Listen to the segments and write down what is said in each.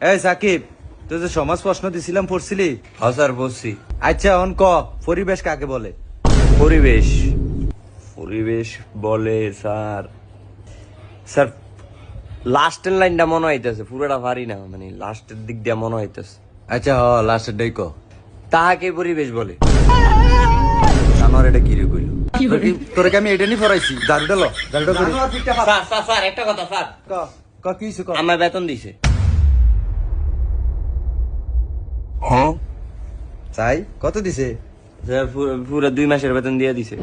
এই সাকিব তুই যে সমাজ প্রশ্ন দিছিলাম পড়ছিলি? হ্যাঁ স্যার বলছি আচ্ছা অন ক? পরিবেশ কাকে বলে? পরিবেশ। পরিবেশ বলে স্যার। স্যার লাস্টের লাইনটা মনে হইতেছে পুরোটা পারি না মানে লাস্টের দিক দিয়ে মনে হইতেছে। আচ্ছা হ লাস্টের ডাই ক। তাহাকে পরিবেশ বলে। আমার এটা কি রে কইল? তোরে আমি এটা নি পড়াইছি? দারুটা ল দারুটা করি। স্যার স্যার স্যার একটা কথা স্যার। ক ক কি ক? আমার বেতন দিছে। চাই? কত দিছে? পুরো- দুই মাসের বেতন দিয়ে দিছে।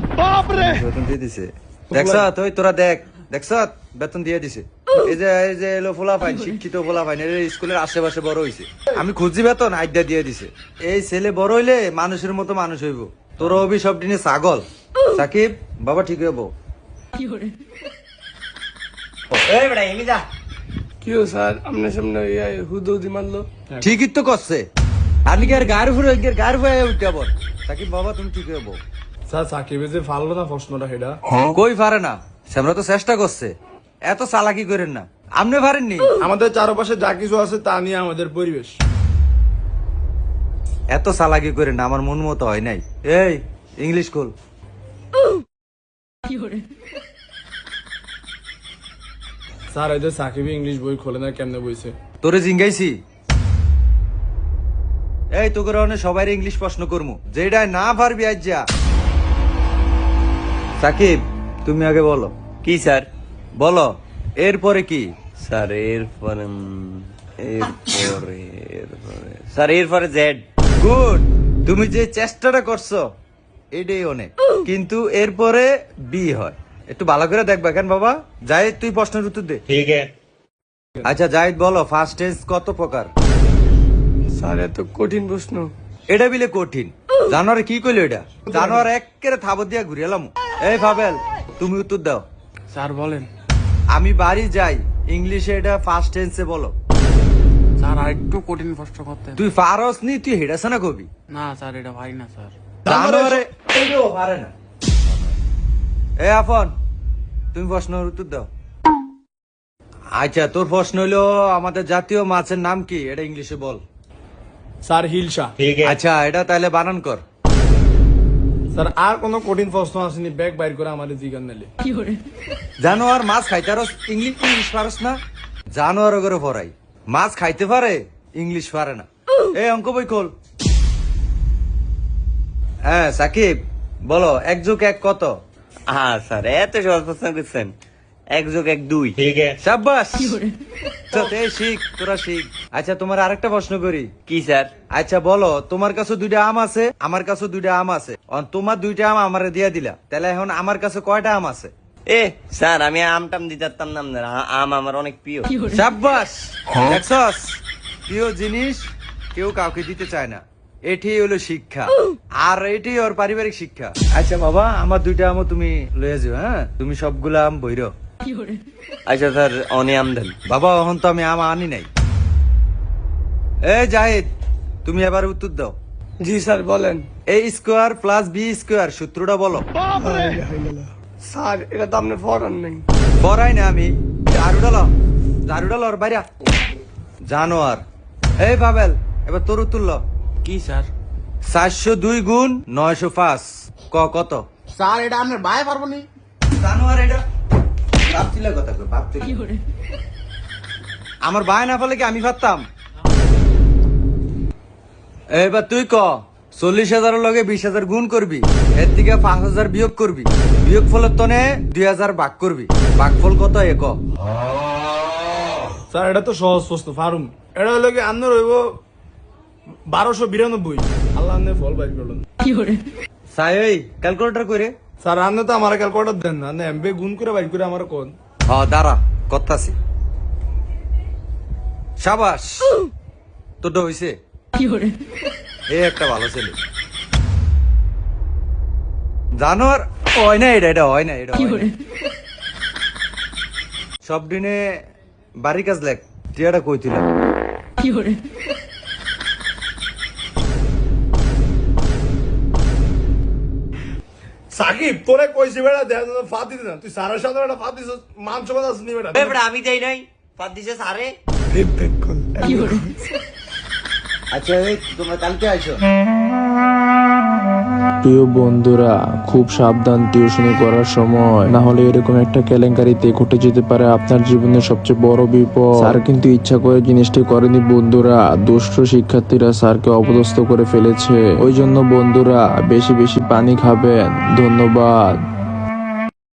বেতন দিয়ে দিছে। দেখছ তুই তোরা দেখ। দেখছ বেতন দিয়ে দিছে। এই যে এই যে এলো ফোলা ফাইন শিক্ষিত ফোলা এর স্কুলের আশেপাশে বড় হইছে। আমি খুঁজি বেতন আইডা দিয়ে দিছে। এই ছেলে বড় হইলে মানুষের মতো মানুষ হইব। তোর অভি সব দিনে ছাগল। সাকিব বাবা ঠিক হইব। কি স্যার? আপনার সামনে ইয়া হুদৌদি মারলো। ঠিকই তো করছে। আর নাকি আর গায়ের ফুরে গায়ের ফুরে উঠতে সাকিব বাবা তুমি ঠিক হইব স্যার সাকিবে যে ফাললো না প্রশ্নটা সেটা। কই পারে না? সেমরা তো চেষ্টা করছে। এত চালাকি করেন না। আপনি পারেননি আমাদের চারপাশে যা কিছু আছে তা নিয়ে আমাদের পরিবেশ। এত চালাকি করে না আমার মন মতো হয় নাই। এই ইংলিশ স্কুল স্যার এদের সাকিবে ইংলিশ বই খোলে না কেমনে বইছে? তোরে জিঙ্গাইছি। এই তোকে অনেক সবাই ইংলিশ প্রশ্ন করমু। যেটা না পারবি আজ যা সাকিব তুমি আগে বলো। কি স্যার? বলো এরপরে কি? স্যার এরপরে এরপরে এরপরে। স্যার এরপরে জেড গুড। তুমি যে চেষ্টাটা করছ এটাই অনেক। কিন্তু এরপরে বি হয়। একটু ভালো করে দেখবা কেন বাবা? জাহিদ তুই প্রশ্নের উত্তর দে। ঠিক আছে। আচ্ছা জাহিদ বলো ফার্স্ট টেন্স কত প্রকার? স্যার এত কঠিন প্রশ্ন। এটা বিলে কঠিন। জানোয়ারে কি কইলো এটা? জানোয়ার একেরে থাবত দিয়া ঘুরে এলাম। এই ফাবেল তুমি উত্তর দাও। স্যার বলেন। আমি বাড়ি যাই ইংলিশে এটা ফার্স্ট টেন্সে বলো। স্যার আর একটু কঠিন প্রশ্ন করতে। তুই ফারস নি তুই হেডাছে না কবি? না স্যার এটা পারি না স্যার। জানোয়ারে এটাও পারে না। এ আফন তুমি প্রশ্নের উত্তর দাও। আচ্ছা তোর প্রশ্ন হইল আমাদের জাতীয় মাছের নাম কি? এটা ইংলিশে বল। স্যার হিল শাহ আচ্ছা এটা তাহলে বানান কর। স্যার আর কোন কঠিন প্রশ্ন আসেনি ব্যাগ বাইর করে আমাদের জিগান নেলে জানো আর মাছ খাইতে আর ইংলিশ ইংলিশ পারস না? জানো আর করে পড়াই। মাছ খাইতে পারে ইংলিশ পারে না। এই অঙ্ক বই খোল। হ্যাঁ সাকিব বলো এক যোগ এক কত? হ্যাঁ স্যার এত সহজ প্রশ্ন করছেন। এক যোগ এক আচ্ছা, আচ্ছা, বলো? তোমার কাছে দুইটা আমার কাছে তোমার দিলা। তাহলে এখন আমার কাছে কয়টা আম আছে? এ স্যার আমি আম টাম দিতে না আম আমার অনেক প্রিয়। সাব্বাস! হ্যাঁ? প্রিয় জিনিস কেউ কাউকে দিতে চায় না। এটি হলো শিক্ষা। আর এটি ওর পারিবারিক শিক্ষা। আচ্ছা বাবা আমার দুইটা আমও তুমি লয়ে যাও হ্যাঁ? তুমি সবগুলা আম বইরো। আচ্ছা স্যার অনে আম দেন বাবা এখন তো আমি আম আনি নাই। এ জাহিদ তুমি এবার উত্তর দাও। জি স্যার বলেন। A square plus B square সূত্রটা বলো। স্যার এটা তো আপনার ফরান নেই। বড়াই না আমি। ঝাড়ুটা ল ঝাড়ুটা লর বাইরা জানোয়ার। এই পাবেল এবার তোর উত্তর কি স্যার? চারশো দুই গুণ নয়শো পাঁচ। ক কত? স্যার এটা আপনার ভাই পারব নি। জানোয়ার এটা ভাবছিলে কথা কই, ভাবছিলে। আমার ভাই না ফলে কি আমি পারতাম এবার তুই ক চল্লিশ হাজারের লগে বিশ হাজার গুণ করবি এর থেকে পাঁচ হাজার বিয়োগ করবি। বিয়োগ ফলের তনে দুই হাজার ভাগ করবি। ভাগ ফল কত এ ক? স্যার এটা তো সহজ প্রশ্ন ফারুম এটা হলো কি আপনার হইব বারোশো বিরানব্বই। আল্লাহ ফল বাইর করলেন। কি সাই ওই ক্যালকুলেটর করে স্যার আপনি তো আমার ক্যালকুলেটার দেন না? এমবে গুণ করে বাইর করে আমার কোন? হ দাঁড়া করতাছি। সাবাস হইছে। এই একটা ভালো ছেলে। জানোয়ার হয় না এটা এটা হয় না এটা সব দিনে বাড়ি কাজ লেখ টিয়াটা কইছিল সাকিব তোরে কইছি বেড়া দেখ দিতে না। তুই সারের সাথে একটা দিছিস মান কথা আসনি বেড়া। বেড়া আমি যাই নাই। ফাঁদ দিছে সারে আচ্ছা তোমরা কালকে আইসো। প্রিয় বন্ধুরা, খুব সাবধান টিউশনি করার সময়। না হলে এরকম একটা কেলেঙ্কারিতে ঘটে যেতে পারে আপনার জীবনের সবচেয়ে বড় বিপদ। স্যার কিন্তু ইচ্ছা করে জিনিসটি করেনি বন্ধুরা। দুষ্ট শিক্ষার্থীরা স্যারকে অপদস্থ করে ফেলেছে। ওই জন্য বন্ধুরা, বেশি বেশি পানি খাবেন। ধন্যবাদ।